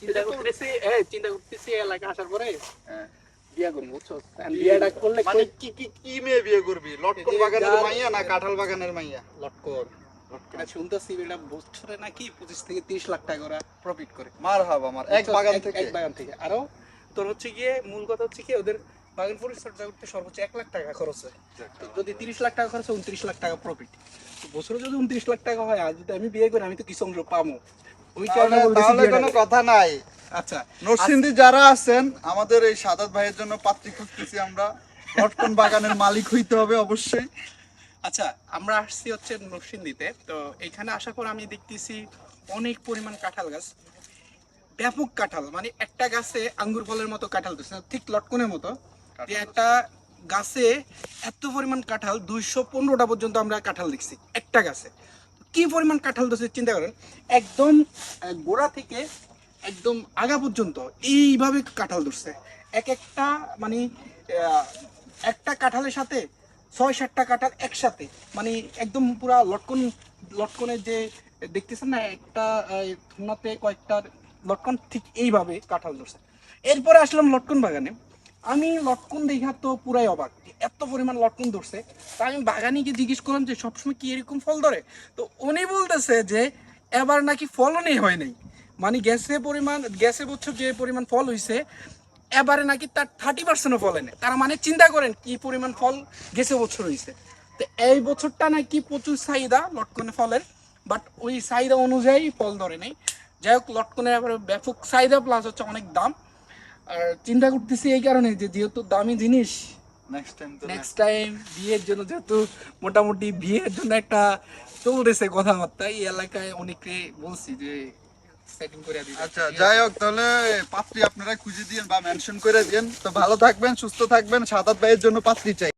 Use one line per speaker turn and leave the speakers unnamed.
চিন্তা করতেছি এই চিন্তা করতেছি এলাকা আসার পরে
হ্যাঁ।
বিয়া করব বুঝছ বিয়াটা করলে
মানে কি কি কি মেয়ে বিয়ে করবি লটকন বাগানের মাইয়া না কাঁঠাল বাগানের মাইয়া
লটকর শুনতেছি এটা বছরে নাকি পঁচিশ থেকে তিরিশ লাখ টাকা করে প্রফিট করে
মার হাব আমার এক বাগান থেকে
এক বাগান থেকে আরও তোর হচ্ছে গিয়ে মূল কথা হচ্ছে কি ওদের বাগান পরিচর্যা করতে সর্বোচ্চ এক লাখ টাকা খরচ হয় তো যদি তিরিশ লাখ টাকা খরচ হয় উনত্রিশ লাখ টাকা প্রফিট বছরে যদি উনত্রিশ লাখ টাকা হয় আর যদি আমি বিয়ে করি আমি তো কিছু অংশ পাবো
তাহলে
বলতেছি
তাহলে
বিয়েটা
কোনো কথা নাই।
আচ্ছা
নরসিংদী যারা আছেন আমাদের এই সাদাত ভাইয়ের জন্য পাত্রী খুঁজতেছি আমরা। লটকন বাগানের মালিক হইতে হবে অবশ্যই।
আচ্ছা আমরা আসছি হচ্ছে নরসিংদীতে। তো এখানে আসার পর আমি দেখতেছি অনেক পরিমাণ কাঁঠাল গাছ। ব্যাপক কাঁঠাল মানে একটা গাছে আঙ্গুর ফলের মতো কাঁঠাল ধরছে ঠিক লটকনের মতো। একটা গাছে এত পরিমাণ কাঁঠাল দুইশো পনেরোটা পর্যন্ত আমরা কাঁঠাল দেখছি একটা গাছে। কি পরিমাণ কাঁঠাল ধরছে চিন্তা করেন, একদম গোড়া থেকে একদম আগা পর্যন্ত এইভাবে কাঁঠাল ধরছে। এক একটা মানে একটা কাঁঠালের সাথে ছয়, সাতটা কাঁঠাল একসাথে মানে একদম পুরা লটকন, লটকনের যে, দেখতেছেন না, একটা থুনাতে কয়েকটা লটকন ঠিক এইভাবে কাঁঠাল ধরছে। এরপরে আসলাম লটকন বাগানে। আমি লটকন দেখা তো পুরাই অবাক এত পরিমাণ লটকন ধরছে। তা আমি বাগানিকে জিজ্ঞেস করলাম যে, সবসময় কি এরকম ফল ধরে? তো উনি বলতেছে যে, এবার নাকি ফলনই হয় নাই। মানে গ্যাসে পরিমাণ, গ্যাসে বছর যে পরিমাণ ফল হয়েছে এবারে নাকি তার থার্টি পার্সেন্টও ফল এনে তারা মানে চিন্তা করেন কি পরিমাণ ফল গেছে বছর হয়েছে তো এই বছরটা নাকি প্রচুর চাহিদা লটকনে ফলের বাট ওই চাহিদা অনুযায়ী ফল ধরে নেই। যাই হোক, লটকনের ব্যাপক চাহিদা প্লাস হচ্ছে অনেক দাম। আর চিন্তা করতেছি এই কারণে যে যেহেতু দামি জিনিস
নেক্সট টাইম তো
নেক্সট টাইম বিয়ের জন্য যেহেতু মোটামুটি বিয়ের জন্য একটা চলতেছে কথাবার্তা এই এলাকায় অনেকে বলছি যে
আচ্ছা যাই হোক তাহলে পাত্রী আপনারা খুঁজে দিন বা মেনশন করে দিন তো ভালো থাকবেন সুস্থ থাকবেন সাদাত ভাইয়ের জন্য পাত্রী চাই।